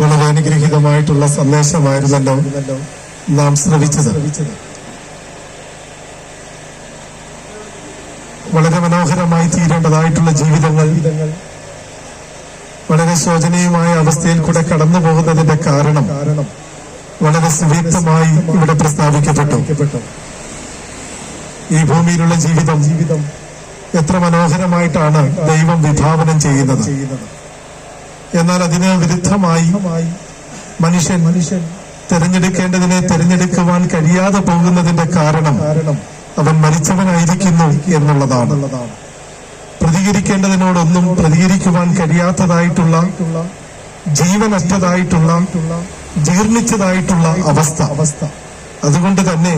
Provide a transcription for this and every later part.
വളരെ അനുഗ്രഹീതമായിട്ടുള്ള സന്ദേശമായിരുന്നല്ലോ നാം ശ്രവിച്ചത്. വളരെ മനോഹരമായി തീരേണ്ടതായിട്ടുള്ള ജീവിതങ്ങൾ വളരെ ശോചനീയമായ അവസ്ഥയിൽ കൂടെ കടന്നു പോകുന്നതിന്റെ കാരണം വളരെ സുവ്യക്തമായി ഇവിടെ പ്രസ്താവിക്കപ്പെട്ടു. ഈ ഭൂമിയിലുള്ള ജീവിതം ജീവിതം എത്ര മനോഹരമായിട്ടാണ് ദൈവം വിഭാവനം ചെയ്യുന്നത്. എന്നാൽ അതിന് വിരുദ്ധമായി മനുഷ്യൻ മനുഷ്യൻ തെരഞ്ഞെടുക്കേണ്ടതിനെ തെരഞ്ഞെടുക്കുവാൻ കഴിയാതെ പോകുന്നതിന്റെ കാരണം അവൻ മരിച്ചവനായിരിക്കുന്നു എന്നുള്ളതാണ്. പ്രതികരിക്കേണ്ടതിനോടൊന്നും പ്രതികരിക്കുവാൻ കഴിയാത്തതായിട്ടുള്ള ജീവനറ്റതായിട്ടുള്ള ജീർണിച്ചതായിട്ടുള്ള അവസ്ഥ. അവസ്ഥ. അതുകൊണ്ട് തന്നെ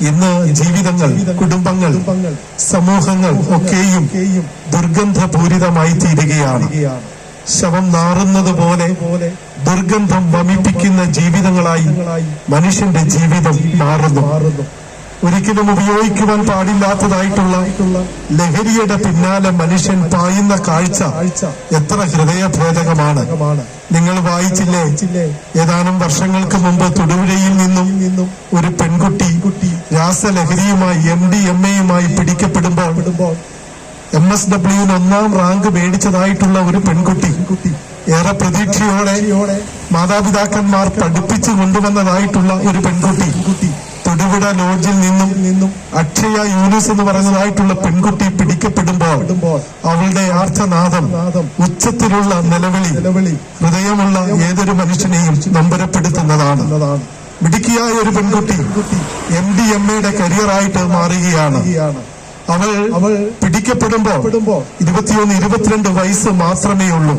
ഇന്ന് ജീവിതങ്ങൾ കുടുംബങ്ങൾ സമൂഹങ്ങൾ ഒക്കെയും ദുർഗന്ധപൂരിതമായി തീരുകയാണ്. ശവം നാറുന്നത് പോലെ ദുർഗന്ധം വമിപ്പിക്കുന്ന ജീവിതങ്ങളായി മനുഷ്യന്റെ ജീവിതം മാറുന്നു. ഒരിക്കലും ഉപയോഗിക്കുവാൻ പാടില്ലാത്തതായിട്ടുള്ള ലഹരിയുടെ പിന്നാലെ മനുഷ്യൻ പായുന്ന കാഴ്ച എത്ര ഹൃദയഭേദകമാണ്. നിങ്ങൾ വായിച്ചില്ലേ? ഏതാനും വർഷങ്ങൾക്ക് മുമ്പ് തൊടുപുഴയിൽ നിന്നും ഒരു പെൺകുട്ടി രാസലഹരിയുമായി എം ഡി എം എയുമായി പിടിക്കപ്പെടുമ്പോൾ എം എസ് ഡബ്ല്യുവിന് ഒന്നാം റാങ്ക് മേടിച്ചതായിട്ടുള്ള ഒരു പെൺകുട്ടി. ഏറെ പ്രതീക്ഷയോടെ മാതാപിതാക്കന്മാർ പഠിപ്പിച്ചു കൊണ്ടുവന്നതായിട്ടുള്ള ഒരു പെൺകുട്ടി. തൊടുപുഴ ലോഡ്ജിൽ നിന്നും നിന്നും അക്ഷയ യൂനിസ് എന്ന് പറയുന്നതായിട്ടുള്ള പെൺകുട്ടി പിടിക്കപ്പെടുമ്പോൾ അവളുടെ ആർത്തനാദം ഉച്ചത്തിലുള്ള നിലവിളി നിലവിളി ഹൃദയമുള്ള ഏതൊരു മനുഷ്യനെയും നമ്പരപ്പെടുത്തുന്നതാണ്. മിടുക്കിയായ ഒരു പെൺകുട്ടി എം ഡി എം എയുടെ കരിയറായിട്ട് മാറുകയാണ്. അവൾ അവൾ പിടിക്കപ്പെടുമ്പോ ഇരുപത്തിയൊന്ന് ഇരുപത്തിരണ്ട് വയസ്സ് മാത്രമേ ഉള്ളൂ.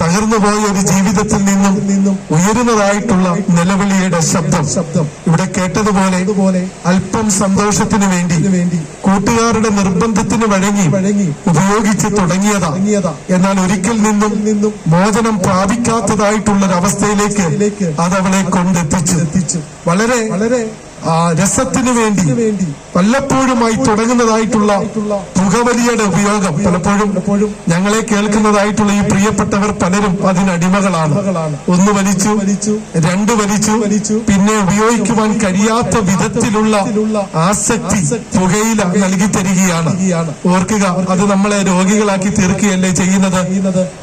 തകർന്നു പോയ ഒരു ജീവിതത്തിൽ നിന്നും നിന്നും ഉയരുന്നതായിട്ടുള്ള നിലവിളിയുടെ ശബ്ദം. ശബ്ദം. ഇവിടെ കേട്ടതുപോലെ അല്പം സന്തോഷത്തിന് വേണ്ടി വേണ്ടി കൂട്ടുകാരുടെ നിർബന്ധത്തിന് വഴങ്ങി വഴങ്ങി ഉപയോഗിച്ച് തുടങ്ങിയതാ. എന്നാൽ ഒരിക്കൽ നിന്നും നിന്നും മോചനം പ്രാപിക്കാത്തതായിട്ടുള്ള ഒരു അവസ്ഥയിലേക്ക് അത് അവളെ കൊണ്ടെത്തിച്ചു. എത്തിച്ചു വളരെ വളരെ ആ രസത്തിന് വേണ്ടി വേണ്ടി വല്ലപ്പോഴുമായി തുടങ്ങുന്നതായിട്ടുള്ള പുകവലിയുടെ ഉപയോഗം പലപ്പോഴും ഞങ്ങളെ കേൾക്കുന്നതായിട്ടുള്ള ഈ പ്രിയപ്പെട്ടവർ പലരും അതിനടിമകളാണ് ഒന്ന് വലിച്ചു രണ്ട് വലിച്ചു പിന്നെ ഉപയോഗിക്കുവാൻ കഴിയാത്ത വിധത്തിലുള്ള ആസക്തി പുകയില നൽകി തരികയാണ്. ഓർക്കുക അത് നമ്മളെ രോഗികളാക്കി തീർക്കുകയല്ലേ ചെയ്യുന്നത്?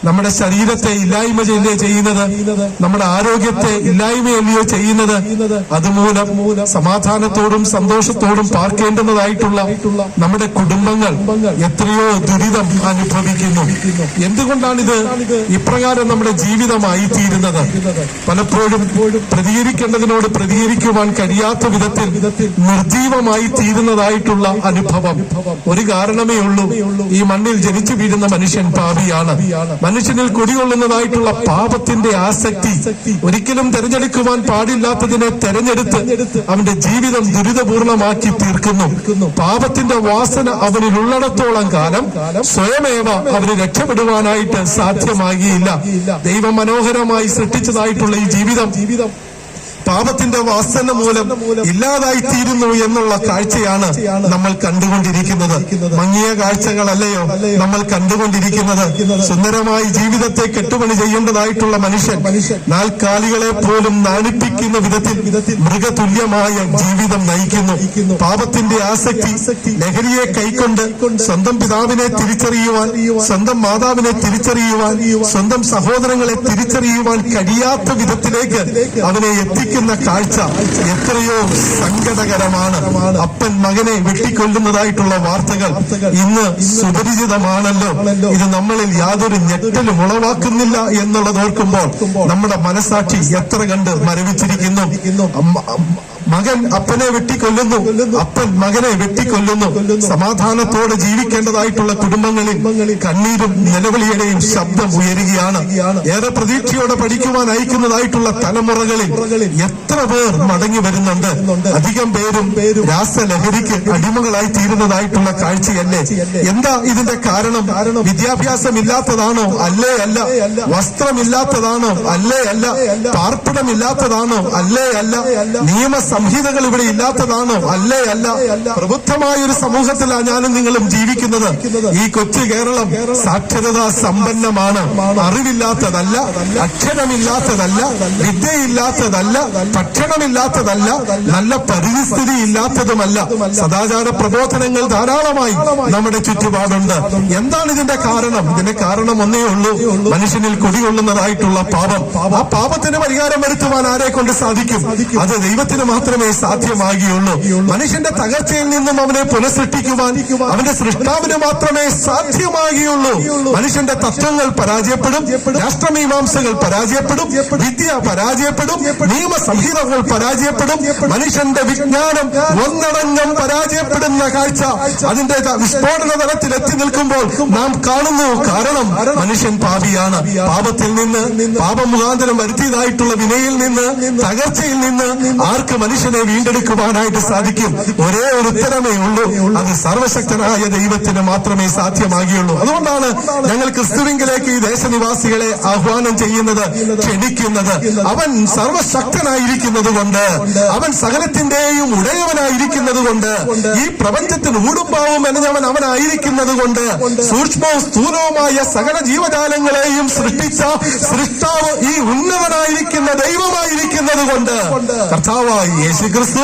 നമ്മുടെ ശരീരത്തെ ഇല്ലായ്മ ചെയ്യല്ലേ ചെയ്യുന്നത്? നമ്മുടെ ആരോഗ്യത്തെ ഇല്ലായ്മയല്ലയോ ചെയ്യുന്നത്? അതുമൂലം സമാധാനത്തോടും സന്തോഷത്തോടും പാർക്കേണ്ടതായിട്ടുള്ള നമ്മുടെ കുടുംബങ്ങൾ എത്രയോ ദുരിതം അനുഭവിക്കുന്നു. എന്തുകൊണ്ടാണിത് ഇപ്രകാരം നമ്മുടെ ജീവിതമായി തീരുന്നത് പലപ്പോഴും പ്രതികരിക്കേണ്ടതിനോട് പ്രതികരിക്കുവാൻ കഴിയാത്ത വിധത്തിൽ നിർജീവമായി തീരുന്നതായിട്ടുള്ള അനുഭവം. ഒരു കാരണമേ ഉള്ളൂ ഈ മണ്ണിൽ ജനിച്ചു വീഴുന്ന മനുഷ്യൻ പാപിയാണ്. മനുഷ്യനിൽ കുടികൊള്ളുന്നതായിട്ടുള്ള പാപത്തിന്റെ ആസക്തി ഒരിക്കലും തെരഞ്ഞെടുക്കുവാൻ പാടില്ലാത്തതിനെ തെരഞ്ഞെടുത്ത് അവന്റെ ജീവിതം ദുരിതപൂർണമാക്കി തീർക്കുന്നു. പാപത്തിന്റെ വാസന അവനിൽ ഉള്ളിടത്തോളം കാലം? സ്വയമേവ അവർ രക്ഷപ്പെടുവാനായിട്ട് സാധ്യമാകിയില്ല. ദൈവ മനോഹരമായി സൃഷ്ടിച്ചതായിട്ടുള്ള ഈ ജീവിതം ജീവിതം. പാപത്തിന്റെ വാസന മൂലം ഇല്ലാതായി തീരുന്നു എന്നുള്ള കാഴ്ചയാണ് നമ്മൾ കണ്ടുകൊണ്ടിരിക്കുന്നത്. മങ്ങിയ കാഴ്ചകളല്ലയോ? നമ്മൾ കണ്ടുകൊണ്ടിരിക്കുന്നത് സുന്ദരമായി ജീവിതത്തെ കെട്ടുപണി ചെയ്യേണ്ടതായിട്ടുള്ള മനുഷ്യൻ നാൽക്കാലികളെ പോലും നാണിപ്പിക്കുന്ന വിധത്തിൽ മൃഗതുല്യമായ ജീവിതം നയിക്കുന്നു. പാപത്തിന്റെ ആസക്തി ലഹരിയെ കൈക്കൊണ്ട് സ്വന്തം പിതാവിനെ തിരിച്ചറിയുവാൻ സ്വന്തം മാതാവിനെ തിരിച്ചറിയുവാൻ സ്വന്തം സഹോദരങ്ങളെ തിരിച്ചറിയുവാൻ കഴിയാത്ത വിധത്തിലേക്ക് അവനെ എത്തിക്കുന്ന കാഴ്ച എത്രയോ സങ്കടകരമാണ്. അപ്പൻ മകനെ വെട്ടിക്കൊല്ലുന്നതായിട്ടുള്ള വാർത്തകൾ ഇന്ന് സുപരിചിതമാണല്ലോ. ഇത് നമ്മളിൽ യാതൊരു ഞെട്ടലും ഉളവാക്കുന്നില്ല എന്നുള്ളത് ഓർക്കുമ്പോൾ നമ്മുടെ മനസാക്ഷി എത്ര കണ്ട് മരവിച്ചിരിക്കുന്നു. മകൻ അപ്പനെ വെട്ടിക്കൊല്ലുന്നു. അപ്പൻ മകനെ വെട്ടിക്കൊല്ലുന്നു. സമാധാനത്തോടെ ജീവിക്കേണ്ടതായിട്ടുള്ള കുടുംബങ്ങളിൽ കണ്ണീരും നിലവിളിയുടെയും ശബ്ദം ഉയരുകയാണ്. ഏറെ പ്രതീക്ഷയോടെ പഠിക്കുവാൻ അയക്കുന്നതായിട്ടുള്ള തലമുറകളിൽ എത്ര പേർ മടങ്ങി വരുന്നുണ്ട്. അധികം പേരും രാസലഹരിക്ക് അടിമകളായി തീരുന്നതായിട്ടുള്ള കാഴ്ചയല്ലേ? എന്താ ഇതിന്റെ കാരണം? വിദ്യാഭ്യാസം ഇല്ലാത്തതാണോ അല്ലേ അല്ല. വസ്ത്രമില്ലാത്തതാണോ? അല്ലേ അല്ല. പാർപ്പിടമില്ലാത്തതാണോ? അല്ലേ അല്ല. നിയമ സംഹിതകൾ ഇവിടെ ഇല്ലാത്തതാണോ. അല്ലേ അല്ല. പ്രബുദ്ധമായ ഒരു സമൂഹത്തിലാണ് ഞാനും നിങ്ങളും ജീവിക്കുന്നത്. ഈ കൊച്ചു കേരളം സാക്ഷരതാ സമ്പന്നമാണ്. അറിവില്ലാത്തതല്ല അക്ഷരമില്ലാത്തതല്ല വിദ്യയില്ലാത്തതല്ല ഭക്ഷണമില്ലാത്തതല്ല നല്ല പരിസ്ഥിതി ഇല്ലാത്തതുമല്ല. സദാചാര പ്രബോധനങ്ങൾ ധാരാളമായി നമ്മുടെ ചുറ്റുപാടുണ്ട്. എന്താണ് ഇതിന്റെ കാരണം? ഇതിന്റെ കാരണം ഒന്നേ ഉള്ളൂ. മനുഷ്യനിൽ കുടികൊള്ളുന്നതായിട്ടുള്ള പാപം. ആ പാപത്തിന് പരിഹാരം വരുത്തുവാൻ ആരെ കൊണ്ട് സാധിക്കും. അത് ദൈവത്തിന് മാത്രമേ സാധ്യമാകുകയുള്ളൂ. മനുഷ്യന്റെ തകർച്ചയിൽ നിന്നും അവനെ പുനഃസൃഷ്ടിക്കുവാൻ അവന്റെ സൃഷ്ടാവിന് മാത്രമേ സാധ്യമാകുകയുള്ളൂ. മനുഷ്യന്റെ തത്വങ്ങൾ പരാജയപ്പെടും. രാഷ്ട്രമീമാംസകൾ പരാജയപ്പെടും. വിദ്യ പരാജയപ്പെടും. നിയമസംഹിതകൾ പരാജയപ്പെടും. മനുഷ്യന്റെ വിജ്ഞാനം ഒന്നടങ്കം പരാജയപ്പെടുന്ന കാഴ്ച അതിന്റെ വിസ്ഫോടന തലത്തിൽ എത്തി നിൽക്കുമ്പോൾ നാം കാണുന്നു. കാരണം മനുഷ്യൻ പാപിയാണ്. പാപത്തിൽ നിന്ന് പാപമുഖാന്തരം വരുത്തിയതായിട്ടുള്ള വിനയിൽ നിന്ന് തകർച്ചയിൽ നിന്ന് ആർക്ക് മനുഷ്യനെ വീണ്ടെടുക്കുവാനായിട്ട് സാധിക്കും. ഒരേ ഒരു ഉത്തരമേ ഉള്ളൂ. അത് സർവശക്തനായ ദൈവത്തിന് മാത്രമേ സാധ്യമാകുകയുള്ളൂ. അതുകൊണ്ടാണ് ഞങ്ങൾ ക്രിസ്തുവിംഗിലേക്ക് ഈ ദേശനിവാസികളെ ആഹ്വാനം ചെയ്യുന്നത് ക്ഷണിക്കുന്നത്. അവൻ സർവശക്തനായിരിക്കുന്നത് കൊണ്ട് അവൻ സകലത്തിന്റെയും ഉടയവനായിരിക്കുന്നത് കൊണ്ട് ഈ പ്രപഞ്ചത്തിന് ഊടുമ്പാവും എന്നവൻ അവനായിരിക്കുന്നത് കൊണ്ട് സൂക്ഷ്മവും സ്ഥൂലവുമായ സകല ജീവജാലങ്ങളെയും സൃഷ്ടിച്ച സൃഷ്ടാവ് ഈ ഉന്നതനായിരിക്കുന്ന ദൈവമായിരിക്കുന്നത് കൊണ്ട് കർത്താവായ യേശു ക്രിസ്തു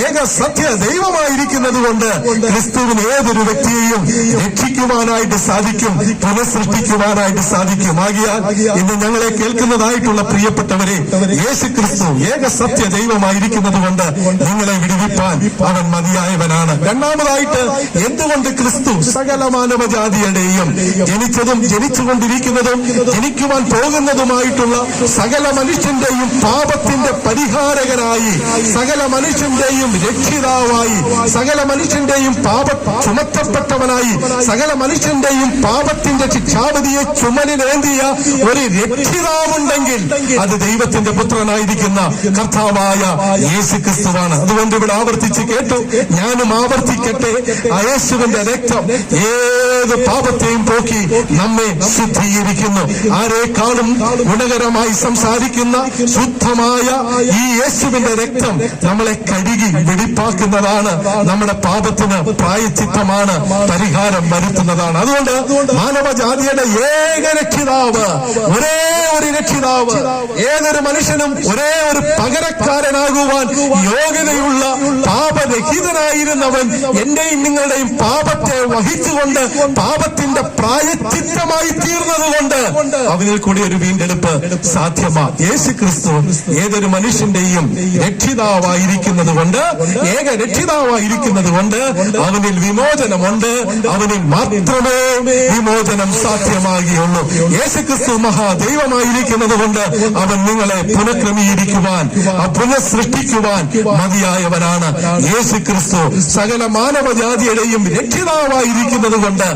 ഏക സത്യ ദൈവമായിരിക്കുന്നത് കൊണ്ട് ക്രിസ്തുവിന് ഏതൊരു വ്യക്തിയെയും രക്ഷിക്കുവാനായിട്ട് സാധിക്കും പുനഃസൃഷ്ടിക്കുവാനായിട്ട് സാധിക്കും. ആകിയാൽ ഇന്ന് ഞങ്ങളെ കേൾക്കുന്നതായിട്ടുള്ള പ്രിയപ്പെട്ടവരെ യേശു ക്രിസ്തു ഏക സത്യ ദൈവമായിരിക്കുന്നത് കൊണ്ട് നിങ്ങളെ വിടുവിപ്പാൻ അവൻ മതിയായവനാണ്. രണ്ടാമതായിട്ട് എന്തുകൊണ്ട് ക്രിസ്തു സകല മാനവജാതിയുടെയും ജനിച്ചതും ജനിച്ചുകൊണ്ടിരിക്കുന്നതും ജനിക്കുവാൻ പോകുന്നതുമായിട്ടുള്ള സകല മനുഷ്യന്റെയും പാപത്തിന്റെ പരിഹാരകനായി സകല മനുഷ്യന്റെയും രക്ഷിതാവായി സകല മനുഷ്യന്റെയും പാപ ചുമത്തപ്പെട്ടവനായി സകല മനുഷ്യന്റെയും പാപത്തിന്റെ ശിക്ഷാപതിയെ ചുമലിലേന്തിയ ഒരു രക്ഷിതാവുണ്ടെങ്കിൽ അത് ദൈവത്തിന്റെ പുത്രനായിരിക്കുന്ന കർത്താവായ യേശു ക്രിസ്തുവാണ് അതുകൊണ്ട് ഇവിടെ ആവർത്തിച്ച് കേട്ടു. ഞാനും ആവർത്തിക്കട്ടെ. യേശുവിന്റെ രക്തം ഏത് പാപത്തെയും പോക്കി നമ്മെ ശുദ്ധീകരിക്കുന്നു. ആരെക്കാളും ഗുണകരമായി സംസാരിക്കുന്ന ശുദ്ധമായ ഈ യേശുവിന്റെ രക്തം നമ്മളെ കഴുകി വെടിപ്പാക്കുന്നതാണ് നമ്മുടെ പാപത്തിന് പ്രായച്ചിത്തമാണ് പരിഹാരം വരുത്തുന്നതാണ്. അതുകൊണ്ട് മാനവജാതിയുടെ ഏക രക്ഷിതാവ് ഒരേ ഒരു രക്ഷിതാവ് ഏതൊരു മനുഷ്യനും ഒരേ ഒരു പകരക്കാരനാകുവാൻ യോഗ്യതയുള്ള പാപരഹിതനായിരുന്നവൻ എന്റെയും നിങ്ങളുടെയും പാപത്തെ വഹിച്ചുകൊണ്ട് പാപത്തിന്റെ പ്രായച്ചിത്തമായി തീർന്നതുകൊണ്ട് അവനിൽ കൂടി ഒരു വീണ്ടെടുപ്പ് സാധ്യമാണ് യേശു ക്രിസ്തു ഏതൊരു മനുഷ്യന്റെയും രക്ഷിതാവായിരിക്കുന്നത് കൊണ്ട് ഏക രക്ഷിതാവായിരിക്കുന്നത് കൊണ്ട് അവനിൽ വിമോചനമുണ്ട്. അവനിൽ മാത്രമേ വിമോചനം സാധ്യമാകുകയുള്ളൂ യേശു ക്രിസ്തു മഹാദൈവമായിരിക്കുന്നത് കൊണ്ട് അവൻ നിങ്ങളെ പുനഃക്രമീകരിക്കുവാൻ പുനഃസൃഷ്ടിക്കുവാൻ മതിയായവനാണ്. യേശുക്രിസ്തു സകല മാനവജാതിയുടെയും രക്ഷിതാവായിരിക്കുന്നത് കൊണ്ട്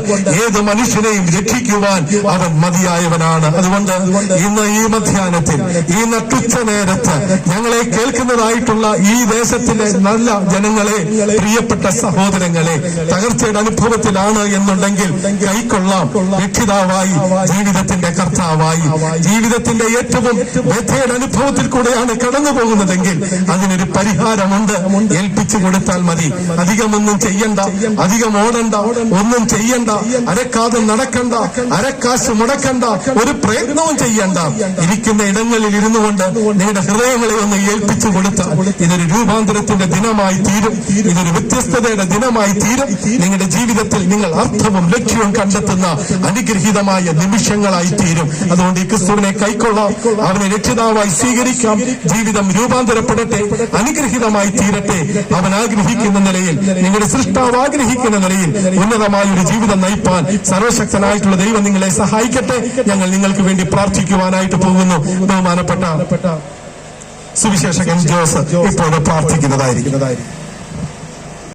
ഏത് മനുഷ്യനെയും രക്ഷിക്കുവാൻ അവൻ മതിയായവനാണ്. അതുകൊണ്ട് ഇന്ന് ഈ മധ്യാഹ്നത്തിൽ ഈ നട്ടുച്ച നേരത്ത് ഞങ്ങളെ കേൾക്കുന്നതായിട്ടുള്ള ഈ ദേശത്തിലെ നല്ല ജനങ്ങളെ പ്രിയപ്പെട്ട സഹോദരങ്ങളെ തകർച്ചയുടെ അനുഭവത്തിലാണ് എന്നുണ്ടെങ്കിൽ കൈക്കൊള്ളാം. രക്ഷിതാവായി ജീവിതത്തിന്റെ കർത്താവായി. ജീവിതത്തിന്റെ ഏറ്റവും വ്യഥയുടെ അനുഭവത്തിൽ കൂടെയാണ് കടന്നു പോകുന്നതെങ്കിൽ അതിനൊരു പരിഹാരമുണ്ട്. ഏൽപ്പിച്ചു കൊടുത്താൽ മതി. അധികമൊന്നും ചെയ്യണ്ട. അധികം ഓടണ്ട. ഒന്നും ചെയ്യണ്ട. അരക്കാതെ നടക്കണ്ട. അരക്കാശ് മുടക്കണ്ട. ഒരു പ്രയത്നവും ചെയ്യണ്ട. ഇരിക്കുന്ന ഇടങ്ങളിൽ ഇരുന്നു കൊണ്ട് നിങ്ങളുടെ ഹൃദയങ്ങളെ ഒന്ന് ഏൽപ്പിച്ചു കൊടുത്താൽ ഇതൊരു രൂപാന്തരത്തിന്റെ ദിനമായി തീരും. ഇതൊരു വ്യത്യസ്തതയുടെ ദിനമായി തീരും. നിങ്ങളുടെ ജീവിതത്തിൽ നിങ്ങൾ അർത്ഥവും ലക്ഷ്യവും കണ്ടെത്തുന്ന അനുഗ്രഹീതമായ നിമിഷങ്ങളായി തീരും. അതുകൊണ്ട് ഈ ക്രിസ്തുവിനെ കൈക്കൊള്ളാം. അവനെ രക്ഷിതാവായി സ്വീകരിക്കാം. ജീവിതം രൂപാന്തരപ്പെടട്ടെ. അനുഗ്രഹീതമായി തീരട്ടെ. അവൻ ആഗ്രഹിക്കുന്ന നിലയിൽ നിങ്ങളുടെ സൃഷ്ടാവ് ആഗ്രഹിക്കുന്ന നിലയിൽ ഉന്നതമായ ഒരു ജീവിതം നയിപ്പാൻ സർവശക്തനായിട്ടുള്ള ദൈവം നിങ്ങളെ സഹായിക്കട്ടെ. ഞങ്ങൾ നിങ്ങൾക്ക് വേണ്ടി പ്രാർത്ഥിക്കുവാനായിട്ട് പോകുന്നു. ബഹുമാനപ്പെട്ട സുവിശേഷകൻ ജോസ് ഇപ്പോൾ പ്രാർത്ഥിക്കുന്നതായിരിക്കും.